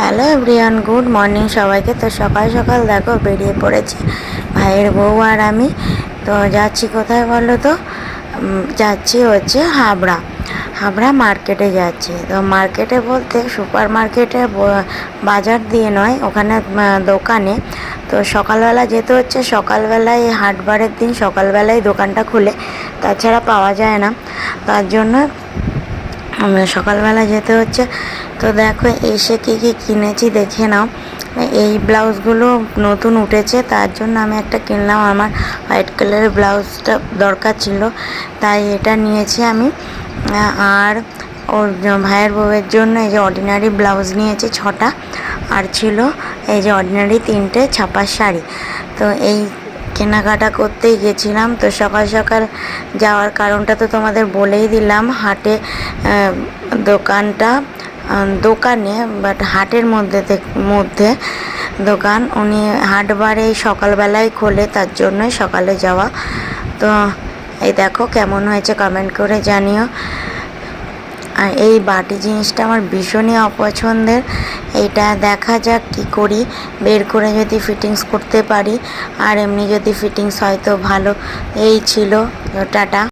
Hello everyone, good morning সবাইকে। তো সকাল সকাল দেখো, বেরিয়ে পড়েছি ভাইয়ের বউ আর আমি। তো যাচ্ছি কোথায় বলো তো? যাচ্ছি হচ্ছে হাবড়া। হাবড়া মার্কেটে যাচ্ছি। তো মার্কেটে বলতে সুপার মার্কেটে বাজার দিয়ে নয়, ওখানে দোকানে। তো সকালবেলা যেতে হচ্ছে, সকালবেলায় হাটবারের দিন সকালবেলায় দোকানটা খুলে, তাছাড়া পাওয়া যায় না। তার জন্য সকালবেলা যেতে হচ্ছে। তো দেখো, এসে কি কি কিনেছি দেখে নাও। এই ব্লাউজগুলো নতুন উঠেছে, তার জন্য আমি একটা কিনলাম। আমার হোয়াইট কালারের ব্লাউজটা দরকার ছিল, তাই এটা নিয়েছি আমি। আর ওর ভাইয়ের বউয়ের জন্য এই যে অর্ডিনারি ব্লাউজ নিয়েছি ছটা, আর ছিল এই যে অর্ডিনারি তিনটে ছাপার শাড়ি। তো এই কেনাকাটা করতেই গেছিলাম, তো সকাল সকাল যাওয়ার কারণটা তো তোমাদের বলেই দিলাম, হাটে দোকানটা দোকানে বাট হাটের মধ্যে মধ্যে দোকান, উনি হাটবারে সকালবেলায় খোলে, তার জন্যই সকালে যাওয়া। তো এই দেখো কেমন হয়েছে কমেন্ট করে জানিও। আর এই বাটি জিনিসটা আমার ভীষণই অপছন্দের। এটা দেখা যাক কি করি। বের করে যদি ফিটিংস করতে পারি। আর এমনি যদি ফিটিংস হয় তো ভালো। এই ছিল, টাটা।